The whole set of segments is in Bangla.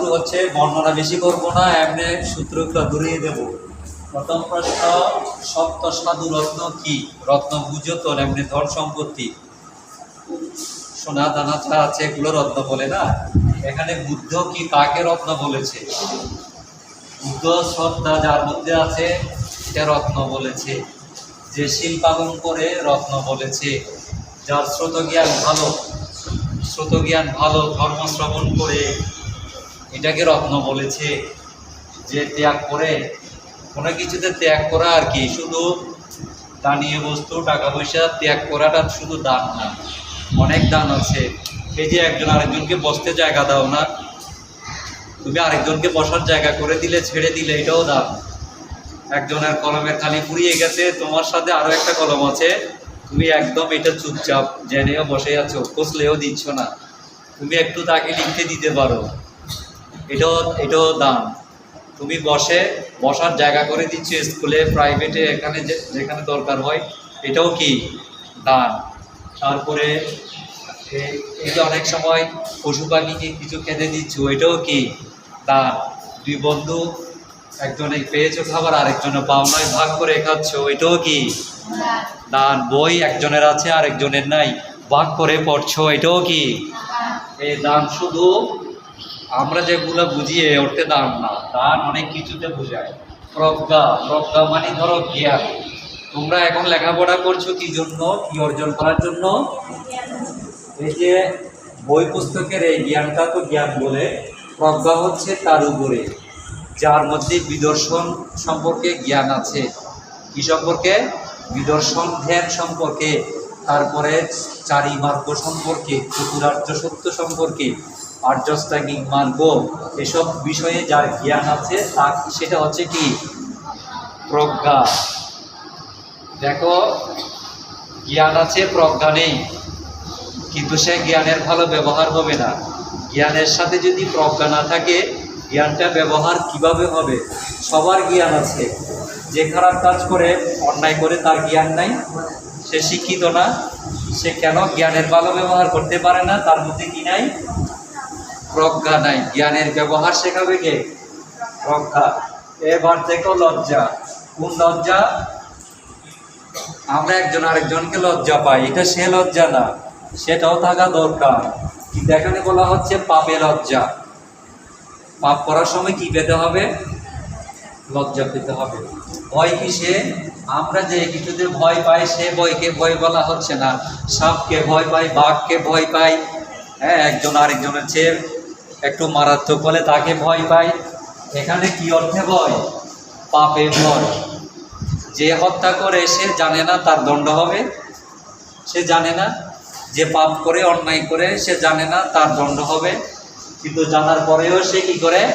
শুরু হচ্ছে, বর্ণনা বেশি করব না, এমনি সূত্রগুলো দূরিয়ে দেব। প্রথম প্রশ্ন সপ্ত সাধু রত্ন কি? রত্ন বুঝো তো, এমনি ধন সম্পত্তি। সোনা দানা যা আছে, এগুলো রত্ন বলে না? এখানে বুদ্ধ কি কাকে রত্ন বলেছে? বুদ্ধ শ্রদ্ধা যার মধ্যে আছে এটা রত্ন বলেছে। যে শিল্পাগম করে, রত্ন বলেছে। যার শ্রোত জ্ঞান ভালো শ্রোত জ্ঞান ভালো, ধর্ম শ্রবণ করে এটাকে রত্ন বলেছে যে ত্যাগ করে, কোনো কিছুতে ত্যাগ করা আর কি, শুধু দানীয় বস্তু, টাকা পয়সা ত্যাগ করাটা শুধু দান না, অনেক দান আছে। এই যে একজন আরেকজনকে বসতে জায়গা দাও না, তুমি আরেকজনকে বসার জায়গা করে দিলে, ছেড়ে দিলে, এটাও দান। একজনের কলমের খালি ফুরিয়ে গেছে, তোমার সাথে আরও একটা কলম আছে, তুমি একদম এটা চুপচাপ, জেনেও বসে আছো কষলেও দিচ্ছ না, তুমি একটু তাকে লিখতে দিতে পারো। এটাও এটাও দান তুমি বসে, বসার জায়গা করে দিচ্ছ স্কুলে প্রাইভেটে এখানে যেখানে দরকার হয়, এটাও কি দান তারপরে এই যে অনেক সময় পশু পাখিকে কিছু খেতে দিচ্ছ, এটাও কি দান দুই বন্ধু, একজনে পেয়েছ খাবার, আরেকজনে পাওনায় ভাগ করে খাচ্ছ, এটাও কি দান বই একজনের আছে, আরেকজনের নাই, ভাগ করে পড়ছো, এটাও কি? এই দান শুধু আমরা যেগুলো বুঝি এ অর্থে দান না, দান অনেক কিছুতে বোঝায়। প্রজ্ঞা প্রজ্ঞা মানে ধরো জ্ঞান। তোমরা এখন লেখাপড়া করছ কি জন্য? কি অর্জন করার জন্য? এই যে বই পুস্তকের এই জ্ঞানটা তো জ্ঞান বলে, প্রজ্ঞা হচ্ছে তার উপরে, যার মধ্যে বিদর্শন সম্পর্কে জ্ঞান আছে। কি সম্পর্কে? বিদর্শন ধ্যান সম্পর্কে, তারপরে চারি মার্গ সম্পর্কে, চতুরার্য সত্য সম্পর্কে আর্যস্থাঙ্গিক মার্গ এসব বিষয়ে যার জ্ঞান আছে তা সেটা হচ্ছে কি? প্রজ্ঞা। দেখো, জ্ঞান আছে, প্রজ্ঞা নেই। কিন্তু সে জ্ঞানের ভালো ব্যবহার হবে না। জ্ঞানের সাথে যদি প্রজ্ঞা না থাকে, জ্ঞানটা ব্যবহার কীভাবে হবে? সবার জ্ঞান আছে। যে খারাপ কাজ করে, অন্যায় করে, তার জ্ঞান নাই। সে শিক্ষিত না। সে কেন জ্ঞানের ভালো ব্যবহার করতে পারে না? তার মধ্যে কি নাই? প্রজ্ঞা নাই, জ্ঞানের ব্যবহার শেখাবে কে? প্রজ্ঞা। এবার দেখো লজ্জা। কোন লজ্জা? আমরা একজন আরেকজনকে লজ্জা পাই, এটা সে লজ্জা না, সেটাও থাকা দরকার। কিন্তু এখানে বলা হচ্ছে পাপে লজ্জা। পাপ করার সময় কি পেতে হবে? লজ্জা পেতে হবে। ভয় কি সে? আমরা যে কিছুতে ভয় পাই, সে ভয়কে ভয় বলা হচ্ছে না। সাপকে ভয় পাই, বাঘকে ভয় পাই। হ্যাঁ একজন আরেকজনের চেয়ে একটু মারাত্মক বলে তাকে ভয় পায়। এখানে কি অর্থে ভয়? পাপে ভয়। যে হত্যা করে সে জানে না তার দণ্ড হবে। সে জানে না যে পাপ করে, অন্যায় করে, সে জানে না তার দণ্ড হবে। কিন্তু জানার পরেও সে কি করে?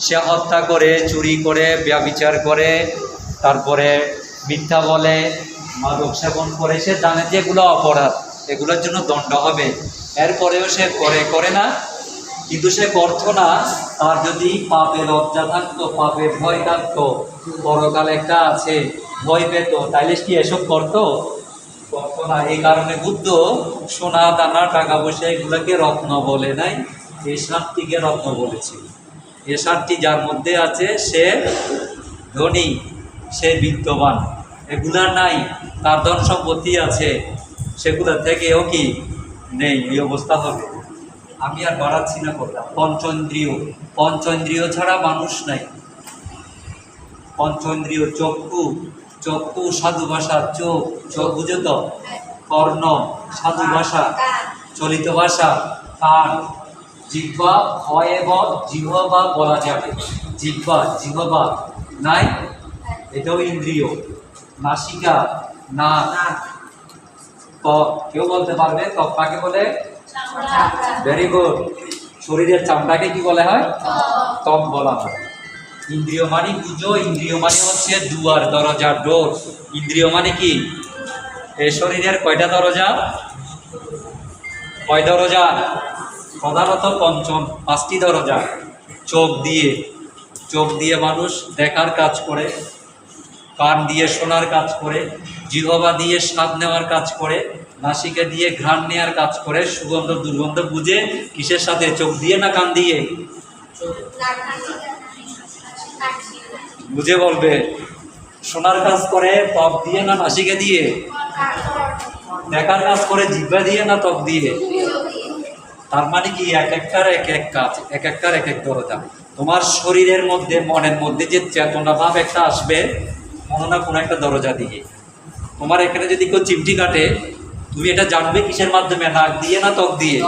সে হত্যা করে, চুরি করে, ব্যবিচার করে, তারপরে মিথ্যা বলে, মাদক সেবন করে। সে জানে যে এগুলো অপরাধ, এগুলোর জন্য দণ্ড হবে। এরপরেও সে করে করে না। কিন্তু সে করতো না তার যদি পাপে লজ্জা থাকতো, পাপে ভয় থাকতো, পরকাল একটা আছে, ভয় পেত, তাইলে কি এসব করতো? করতো না এই কারণে বুদ্ধ সোনা, দানা, টাকা পয়সা এগুলোকে রত্ন বলে নাই এই সাতটিকে রত্ন বলেছে। এ সাতটি যার মধ্যে আছে, সে ধনী, সে বিদ্যমান, এগুলা নাই, তার ধন সম্পত্তি আছে, সেগুলো থেকেও কি নেই, এই অবস্থা হবে। আমি আর বাড়াচ্ছি না কথা। পঞ্চন্দ্রিয়। পঞ্চন্দ্রিয় ছাড়া মানুষ নাই। পঞ্চন্দ্রিয় চক্ষু চক্ষু সাধু ভাষা, চোখ চোখ বুঝো তো? কর্ণ, সাধু ভাষা, চলিত ভাষা, কান। জিহ্বা হয় জিহ্বা বলা যাবে। জিহ্বা জিহ্বা নাই? এটাও ইন্দ্রিয়। নাসিকা না কেউ বলতে পারবে? ত্বক বলে? ভেরি গুড শরীরের চামড়াকে কি বলা হয়? ত্বক বলা হয়। ইন্দ্রিয় মানে বুঝো ইন্দ্রিয় মানে হচ্ছে দুয়ার দরজা ডোর। ইন্দ্রিয় মানে কি? এই শরীরের কয়টা দরজা? কয় দরজা? প্রধানত পঞ্চম, পাঁচটি দরজা। চোখ দিয়ে। চোখ দিয়ে মানুষ দেখার কাজ করে, কান দিয়ে শোনার কাজ করে, জিহবা দিয়ে স্বাদ নেওয়ার কাজ করে নাসিকা দিয়ে ঘ্রাণ নেওয়ার কাজ করে, সুগন্ধ দুর্গন্ধ বুঝে কিসের সাথে? চোখ দিয়ে না কান দিয়ে? বুঝে বলবে শোনার কাজ করে ত্বক দিয়ে না নাসিকা দিয়ে? দেখার কাজ করে জিব্বা দিয়ে না ত্বক দিয়ে? তার মানে কি, এক একটার এক এক কাজ, এক একটার এক এক দরজা। তোমার শরীরের মধ্যে, মনের মধ্যে যে চেতনা ভাব একটা আসবে, কোনো না কোনো একটা দরজা দিয়ে। তোমার এখানে যদি কেউ চিমটি কাটে তুমি এটা জানবে কিসের মাধ্যমে? নাক দিয়ে না ত্বক দিয়ে?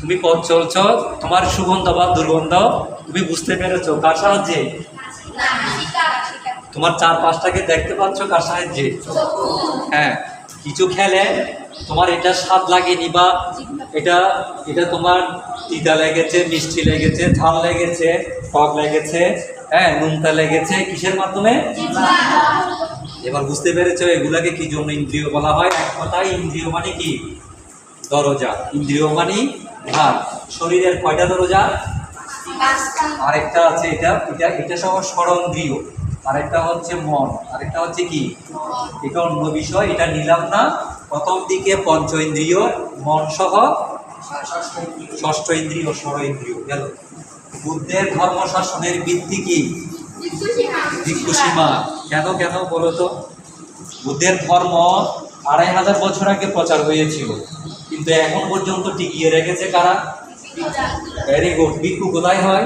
তুমি পথ চলছ, তোমার সুগন্ধ বা দুর্গন্ধ তুমি বুঝতে পেরেছ। কার সাহায্যে? তোমার চার পাঁচটাকে দেখতে পাচ্ছ কার সাহায্যে? হ্যাঁ কিছু খেলে তোমার এটা স্বাদ লাগেনি বা এটা এটা তোমার তিতা লেগেছে, মিষ্টি লেগেছে, ঝাল লেগেছে টক লেগেছে হ্যাঁ নুনতা লেগেছে। কিসের মাধ্যমে? এবার বুঝতে পেরেছ এগুলাকে কি জন্য ইন্দ্রিয় বলা হয়? এক কথায় ইন্দ্রিয় মানে কি? দরজা। ইন্দ্রিয় মানে ভাগ শরীরের কয়টা দরজা? আরেকটা আছে এটা। এটা এটা সহ স্মরণদ্রিয় আরেকটা হচ্ছে মন। আরেকটা হচ্ছে কি? এটা অন্য বিষয়। এটা নিলাম না। প্রথম দিকে পঞ্চ ইন্দ্রিয় মন সহ ষষ্ঠ ইন্দ্রিয় ষড় ইন্দ্রিয়। গেল। বুদ্ধের ধর্ম শাসনের ভিত্তি কি? ভিক্ষুসীমা। কেন কেন বলো তো? বুদ্ধের ধর্ম আড়াই হাজার বছর আগে প্রচার হয়েছিল, কিন্তু এখন পর্যন্ত টিকিয়ে রেখেছে কারা? ভেরি গুড ভিক্ষু কোথায় হয়?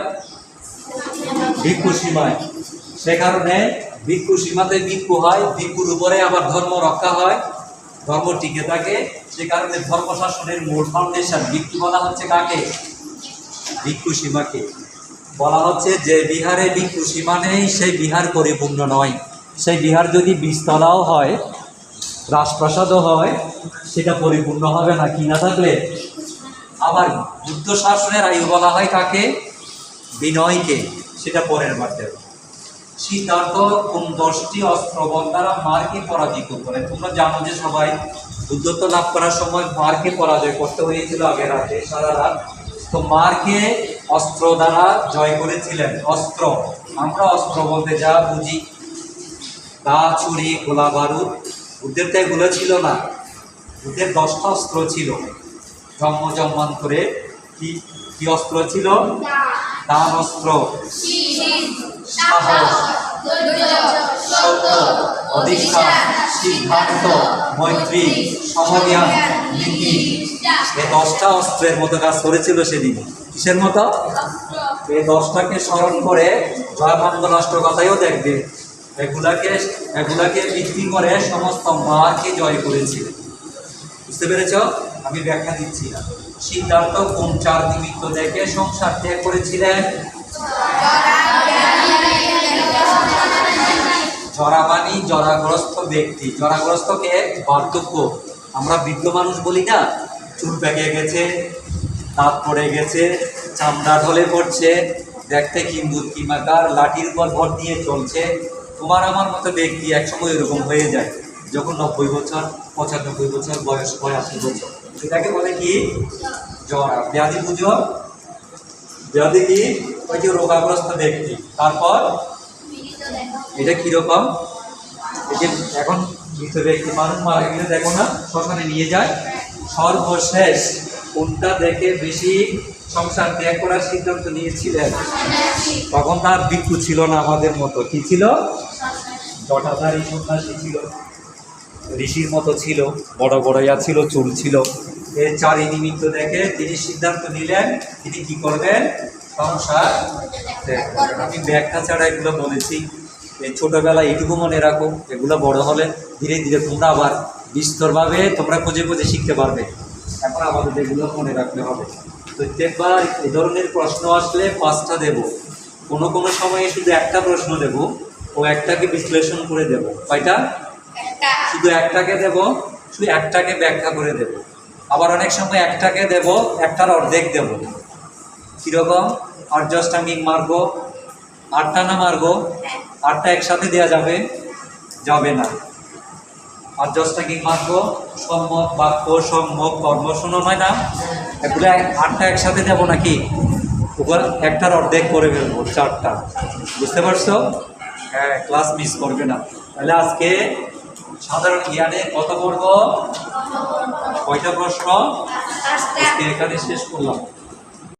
ভিক্ষু সীমায়। সে কারণে ভিক্ষু সীমাতে ভিক্ষু হয়, ভিক্ষুর উপরে আবার ধর্ম রক্ষা হয়, ধর্ম টিকে থাকে। সে কারণে ধর্ম শাসনের মূল ফাউন্ডেশন ভিক্ষু বলা হচ্ছে কাকে? ভিক্ষু সীমাকে। বলা হচ্ছে যে বিহারে ভিক্ষু সীমা নেই সেই বিহার পরিপূর্ণ নয়। সেই বিহার যদি বীজতলাও হয়, রাজপ্রাসাদও হয়, সেটা পরিপূর্ণ হবে না, কি না থাকলে? আবার বুদ্ধ শাসনের আয়ু বলা হয় কাকে? বিনয়কে, সেটা পরের মাধ্যমে সিদ্ধার্থ কোন দশটি অস্ত্রবল দ্বারা মারকে পরাজিত করে তোমরা জানো যে সবাই বুদ্ধত্ব লাভ করার সময় মারকে পরাজয় করতে হয়েছিল আগে রাতে, সারা রাত। তো মারকে অস্ত্র দ্বারা জয় করেছিলেন। অস্ত্র, আমরা অস্ত্র বলতে যা বুঝি। দা ছুরি গোলা বারুদ। বুদ্ধের তো এগুলো ছিল না। বুদ্ধের দশটা অস্ত্র ছিল। জন্ম জন্মান্তরে কি কি অস্ত্র ছিল? দান অস্ত্র। সাহস, সত্য অধিষ্ঠান সিদ্ধান্ত, মৈত্রী সমজ্ঞান নীতি। এই দশটা অস্ত্রের মতো কাজ করেছিল সেদিন? কিসের মতো? এই দশটাকে স্মরণ করে জয় মঙ্গল অষ্টকথায়ও দেখবে। এগুলাকে এগুলাকে ভিত্তি করে সমস্ত মাকে জয় করেছিল বুঝতে পেরেছ? আমি ব্যাখ্যা দিচ্ছি না। সিদ্ধার্থ কোন চার নিমিত্ত দেখে সংসার ত্যাগ করেছিলেন? জরাবানি জরাগ্রস্ত ব্যক্তি। জরাগ্রস্তকে বার্ধক্য। আমরা বৃদ্ধ মানুষ বলি না? চুল পেকে গেছে, দাঁত পড়ে গেছে, চামড়া ঢলে পড়ছে, দেখতে কিম্বুত কিমাকার লাঠির পর ভর দিয়ে চলছে তোমার আমার মতো ব্যক্তি একসময় এরকম হয়ে যায়, যখন নব্বই বছর, পঁচানব্বই বছর, বয়স হয় বছর। এটাকে বলে কি? জরা ব্যাধি পুজো ব্যাধি কি? ওই যে রোগাগ্রস্ত ব্যক্তি। তারপর? এটা কীরকম? এই যে এখন মৃত ব্যক্তি, মানুষ মারা গেলে দেখো না, শ্মশানে নিয়ে যায়। সর্বশেষ কোনটা দেখে বেশি সংসার ত্যাগ করার সিদ্ধান্ত নিয়েছিলেন। তখন তার ভিক্ষু ছিল না আমাদের মতো। কি ছিল? জটাধারী সন্ন্যাসী ছিল। ঋষির মতো ছিল। বড় বড় ইয়া ছিল, চুল ছিল। এর চারি নিমিত্ত দেখে তিনি সিদ্ধান্ত নিলেন, তিনি কি করবেন? সংসার আমি ব্যাখ্যা ছাড়া এগুলো বলেছি। এই ছোটোবেলায় এটুকু মনে রাখো, এগুলো বড় হলে ধীরে ধীরে তোমরা আবার বিস্তরভাবে তোমরা খুঁজে খুঁজে শিখতে পারবে। এখন আমাদের এগুলো মনে রাখতে হবে। প্রত্যেকবার এ ধরনের প্রশ্ন আসলে পাঁচটা দেব। কোনো কোনো সময়ে শুধু একটা প্রশ্ন দেব ও একটাকে বিশ্লেষণ করে দেব। কয়টা? শুধু একটাকে দেব শুধু একটাকে ব্যাখ্যা করে দেব। আবার অনেক সময় একটাকে দেব একটার অর্ধেক দেব। কীরকম? অর্ধষ্টাঙ্গিক মার্গ। আটটা না মার্গ? আটটা একসাথে দেওয়া যাবে? যাবে না। অর্ধষ্টাঙ্গিক মার্গ সম্মত বাক্য সম্মত কর্ম শোনো হয় না? এগুলো আটটা একসাথে দেবো নাকি? ওগুলো একটার অর্ধেক করে ফেলব, চারটা। বুঝতে পারছ? হ্যাঁ ক্লাস মিস করবে না। তাহলে আজকে সাধারণ জ্ঞানে কত করব? কয়টা প্রশ্ন? আজকে এখানে শেষ করলাম।